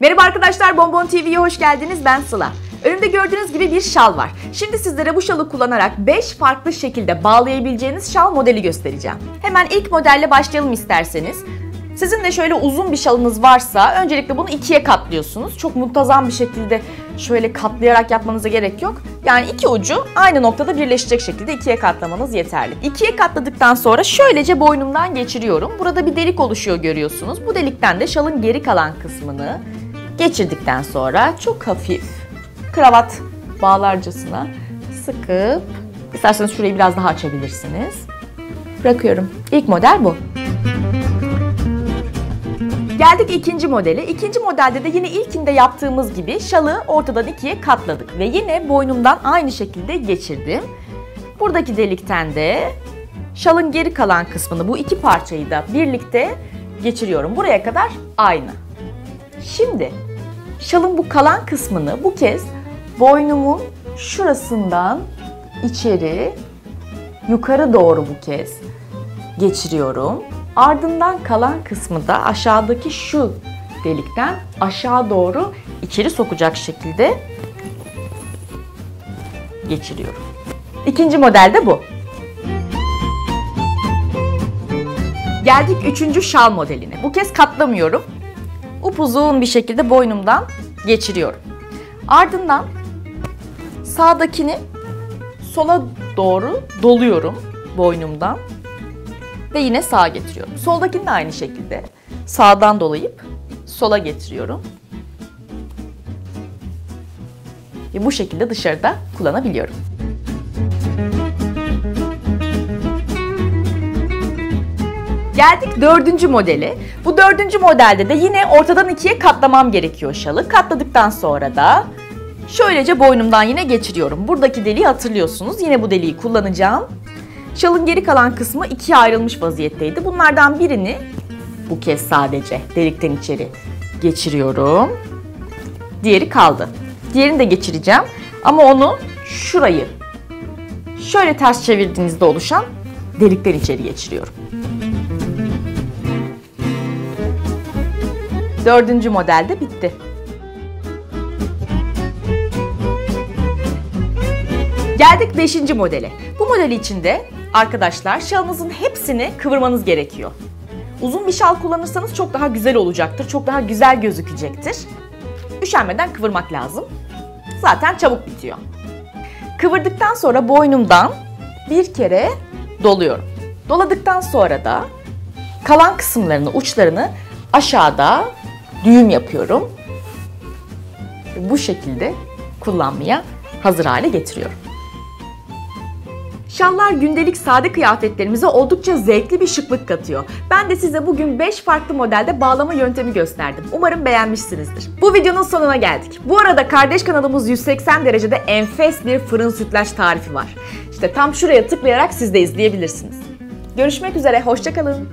Merhaba arkadaşlar, Bonbon TV'ye hoş geldiniz. Ben Sıla. Önümde gördüğünüz gibi bir şal var. Şimdi sizlere bu şalı kullanarak 5 farklı şekilde bağlayabileceğiniz şal modeli göstereceğim. Hemen ilk modelle başlayalım isterseniz. Sizin de şöyle uzun bir şalınız varsa öncelikle bunu ikiye katlıyorsunuz. Çok muntazam bir şekilde şöyle katlayarak yapmanıza gerek yok. Yani iki ucu aynı noktada birleşecek şekilde ikiye katlamanız yeterli. İkiye katladıktan sonra şöylece boynumdan geçiriyorum. Burada bir delik oluşuyor görüyorsunuz. Bu delikten de şalın geri kalan kısmını geçirdikten sonra çok hafif kravat bağlarcasına sıkıp isterseniz şurayı biraz daha açabilirsiniz. Bırakıyorum. İlk model bu. Geldik ikinci modele. İkinci modelde de yine ilkinde yaptığımız gibi şalı ortadan ikiye katladık ve yine boynumdan aynı şekilde geçirdim. Buradaki delikten de şalın geri kalan kısmını bu iki parçayı da birlikte geçiriyorum. Buraya kadar aynı. Şimdi şalın bu kalan kısmını bu kez boynumun şurasından içeri yukarı doğru bu kez geçiriyorum. Ardından kalan kısmı da aşağıdaki şu delikten aşağı doğru içeri sokacak şekilde geçiriyorum. İkinci model de bu. Geldik üçüncü şal modeline. Bu kez katlamıyorum. Upuzun bir şekilde boynumdan geçiriyorum. Ardından sağdakini sola doğru doluyorum boynumdan ve yine sağa getiriyorum. Soldakini de aynı şekilde sağdan dolayıp sola getiriyorum. Ve bu şekilde dışarıda kullanabiliyorum. Geldik dördüncü modeli. Bu dördüncü modelde de yine ortadan ikiye katlamam gerekiyor şalı. Katladıktan sonra da şöylece boynumdan yine geçiriyorum. Buradaki deliği hatırlıyorsunuz. Yine bu deliği kullanacağım. Şalın geri kalan kısmı ikiye ayrılmış vaziyetteydi. Bunlardan birini bu kez sadece delikten içeri geçiriyorum. Diğeri kaldı. Diğerini de geçireceğim. Ama onu şurayı şöyle ters çevirdiğinizde oluşan delikten içeri geçiriyorum. Dördüncü model de bitti. Geldik beşinci modele. Bu model içinde arkadaşlar şalınızın hepsini kıvırmanız gerekiyor. Uzun bir şal kullanırsanız çok daha güzel olacaktır. Çok daha güzel gözükecektir. Üşenmeden kıvırmak lazım. Zaten çabuk bitiyor. Kıvırdıktan sonra boynumdan bir kere doluyorum. Doladıktan sonra da kalan kısımlarını, uçlarını aşağıda düğüm yapıyorum. Bu şekilde kullanmaya hazır hale getiriyorum. Şallar gündelik sade kıyafetlerimize oldukça zevkli bir şıklık katıyor. Ben de size bugün 5 farklı modelde bağlama yöntemi gösterdim. Umarım beğenmişsinizdir. Bu videonun sonuna geldik. Bu arada kardeş kanalımız 180 derecede enfes bir fırın sütlaç tarifi var. İşte tam şuraya tıklayarak siz de izleyebilirsiniz. Görüşmek üzere, hoşçakalın.